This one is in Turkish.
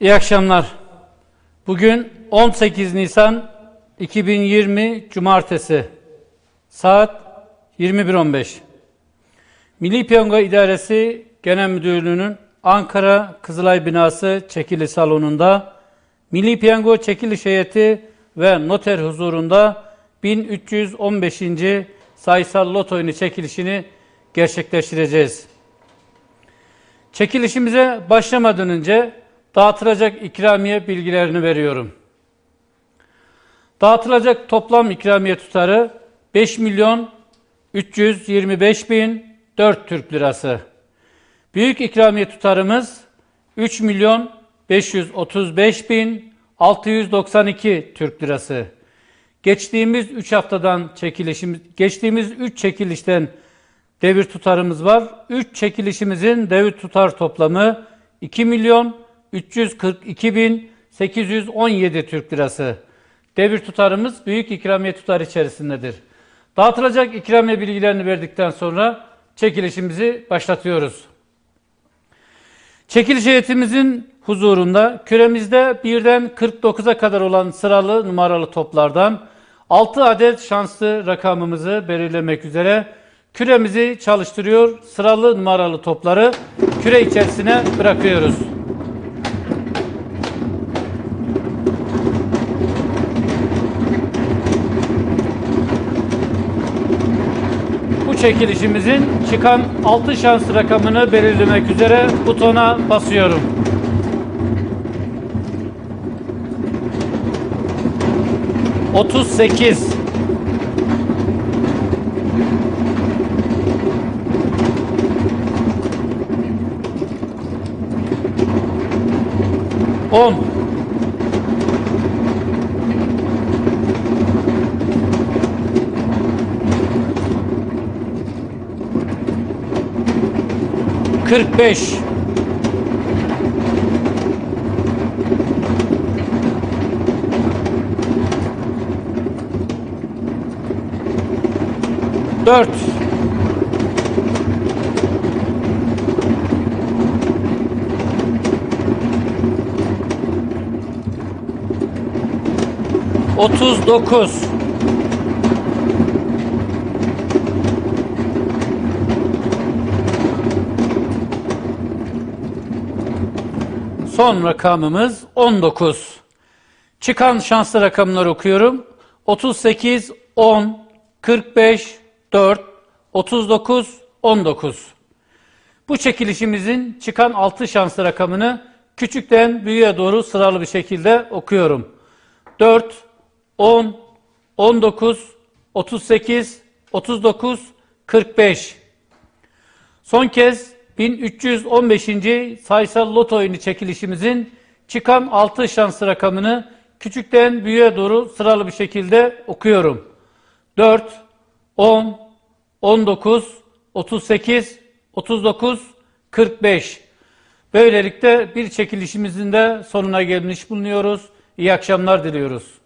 İyi akşamlar. Bugün 18 Nisan 2020 Cumartesi. Saat 21.15. Milli Piyango İdaresi Genel Müdürlüğü'nün Ankara Kızılay Binası çekili salonunda Milli Piyango çekiliş heyeti ve noter huzurunda 1315. sayısal lot oyunu çekilişini gerçekleştireceğiz. Çekilişimize başlamadan önce dağıtılacak ikramiye bilgilerini veriyorum. Dağıtılacak toplam ikramiye tutarı 5 milyon 325 bin 4 Türk lirası. Büyük ikramiye tutarımız 3 milyon 535 bin 692 Türk lirası. Geçtiğimiz 3 haftadan çekilişimiz, geçtiğimiz 3 çekilişten devir tutarımız var. 3 çekilişimizin devir tutar toplamı 2 milyon 342 bin 817 Türk lirası. Devir tutarımız büyük ikramiye tutar içerisindedir. Dağıtılacak ikramiye bilgilerini verdikten sonra çekilişimizi başlatıyoruz. Çekiliş heyetimizin huzurunda küremizde birden 49'a kadar olan sıralı numaralı toplardan 6 adet şanslı rakamımızı belirlemek üzere küremizi çalıştırıyor. Sıralı numaralı topları küre içerisine bırakıyoruz. Çekilişimizin çıkan 6 şans rakamını belirlemek üzere butona basıyorum. Otuz sekiz. On. 45 4 39 Son rakamımız 19. Çıkan şanslı rakamları okuyorum. 38, 10, 45, 4, 39, 19. Bu çekilişimizin çıkan 6 şanslı rakamını küçükten büyüğe doğru sıralı bir şekilde okuyorum. 4, 10, 19, 38, 39, 45. Son kez 1315. sayısal loto oyunu çekilişimizin çıkan 6 şanslı rakamını küçükten büyüğe doğru sıralı bir şekilde okuyorum. 4, 10, 19, 38, 39, 45. Böylelikle bir çekilişimizin de sonuna gelmiş bulunuyoruz. İyi akşamlar diliyoruz.